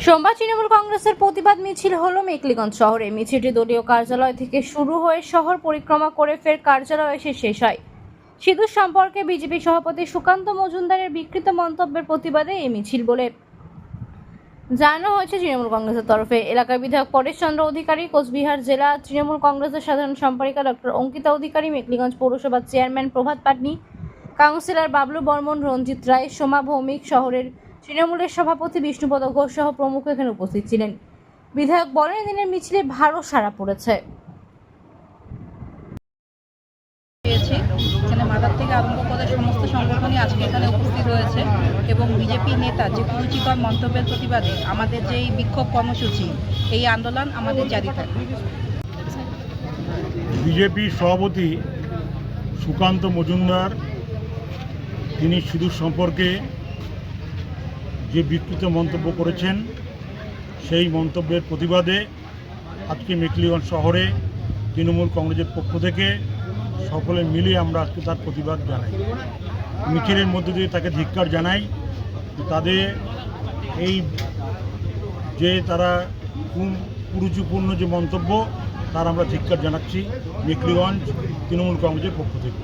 সোমবার তৃণমূল কংগ্রেসের প্রতিবাদ মিছিল হল মেকলিগঞ্জ শহরে। মিছিলটি দলীয় কার্যালয় থেকে শুরু হয়ে শহর পরিক্রমা করে ফের কার্যালয়ে এসে শেষ হয়। সিঁদুর সম্পর্কে বিজেপি সভাপতি সুকান্ত মজুমদারের বিকৃত মন্তব্যের প্রতিবাদে এই মিছিল বলে জানানো হয়েছে তৃণমূল কংগ্রেসের তরফে। এলাকার বিধায়ক পরেশ চন্দ্র অধিকারী, কোচবিহার জেলা তৃণমূল কংগ্রেসের সাধারণ সম্পাদিকা ডক্টর অঙ্কিতা অধিকারী, মেকলিগঞ্জ পৌরসভার চেয়ারম্যান প্রভাত পাটনি, কাউন্সিলর বাবলু বর্মন, রঞ্জিত রায়, সোমা ভৌমিক, শহরের তৃণমূলের সভাপতি বিষ্ণুপদ ঘোষ সহ প্রমুখ এখানে উপস্থিত ছিলেন। বিধায়ক বলেন এদিনের মিছিলে ভালো সাড়া পড়েছে। এখানে মাদার থেকে আরম্ভ করে সমস্ত সংগঠনই আজকে এখানে উপস্থিত রয়েছে এবং বিজেপি নেতা যে কুরুচিকর মন্তব্যের প্রতিবাদে আমাদের যে এই বিক্ষোভ কর্মসূচি এই আন্দোলন আমাদের জারি থাকবে। বিজেপি সভাপতি সুকান্ত মজুমদার তিনি সিঁদুর সম্পর্কে যে বিকৃত মন্তব্য করেছেন, সেই মন্তব্যের প্রতিবাদে আজকে মেকলিগঞ্জ শহরে তৃণমূল কংগ্রেসের পক্ষ থেকে সকলে মিলে আমরা আজকে তার প্রতিবাদ জানাই। মিছিলের মধ্যে দিয়ে তাকে ধিক্কার জানাই তাদের এই যে তারা কুরুচিপূর্ণ যে মন্তব্য, তার আমরা ধিক্কার জানাচ্ছি মেকলিগঞ্জ তৃণমূল কংগ্রেসের পক্ষ থেকে।